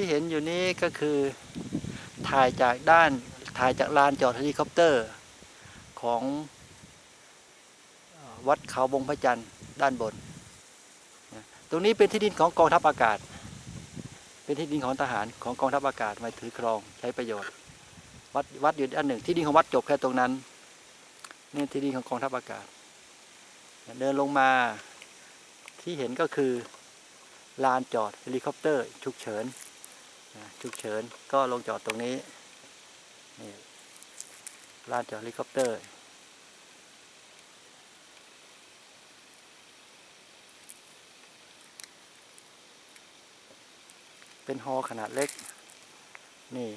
ที่เห็นอยู่นี้ก็คือถ่ายจากด้านถ่ายจากลานจอดเฮลิคอปเตอร์ ของวัดเขาวงพระจันทร์ด้านบน ตรงนี้เป็นที่ดินของกองทัพอากาศ เป็นที่ดินของทหารของกองทัพอากาศมาถือครองใช้ประโยชน์ วัดวัดอยู่ด้านหนึ่งที่ดินของวัดจบแค่ตรงนั้นนี่ที่ดินของกองทัพอากาศ เดินลงมาที่เห็นก็คือลานจอดเฮลิคอปเตอร์ฉุกเฉิน ฉุกเฉินก็ลงจอดตรงนี้นี่ลานจอดเฮลิคอปเตอร์ เป็นฮอขนาดเล็ก นี่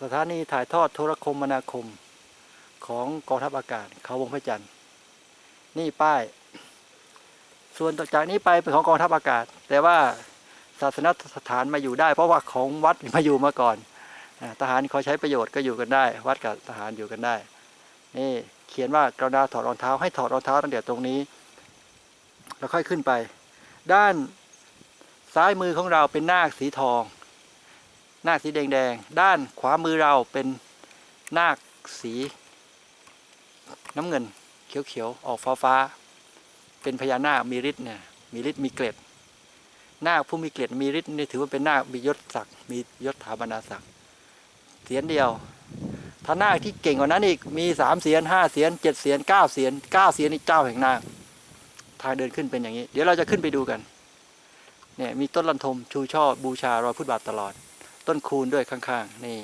สถานีถ่ายทอดโทรคมนาคมของกองทัพอากาศเขาวงพระจันทร์ นี่ป้าย ส่วนจากนี้ไปเป็นของกองทัพอากาศ แต่ว่า ศาสนสถานมาอยู่ได้ เพราะว่าของวัดมาอยู่มาก่อนทหารเขาใช้ประโยชน์ก็อยู่กันได้ วัดกับทหารอยู่กันได้นี่เขียนว่ากรณาถอดรองเท้าให้ถอดรองเท้าตั้งแต่ตรงนี้ แล้วค่อยขึ้นไป ด้านซ้ายมือของเราเป็นนาคสีทอง นาคสีแดงๆด้านขวามือเราเป็นนาคสี น้ำเงินเขียวๆออกฟ้าฟ้าๆเป็นพญานาคมีฤทธิ์เนี่ยมีฤทธิ์มีเกล็ด นาคผู้มีเกล็ดมีฤทธิ์นี่ถือว่าเป็นนาคมียศศักดิ์มียศถาบรรดาศักดิ์เสียนเดียว ถ้านาคที่เก่งกว่านั้นอีกมีสามเสียนห้าเสียนเจ็ดเสียนเก้าเสียนเก้าเสียนนี่เจ้าแห่งนาคทางเดินขึ้นเป็นอย่างนี้ เดี๋ยวเราจะขึ้นไปดูกันเนี่ยมีต้นลันทมชูช่อบูชารอยพุทธบาทตลอด ต้นคูณด้วยข้างๆนี่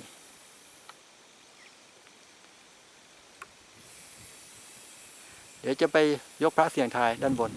เดี๋ยวจะไปยกพระเสียงทายด้านบน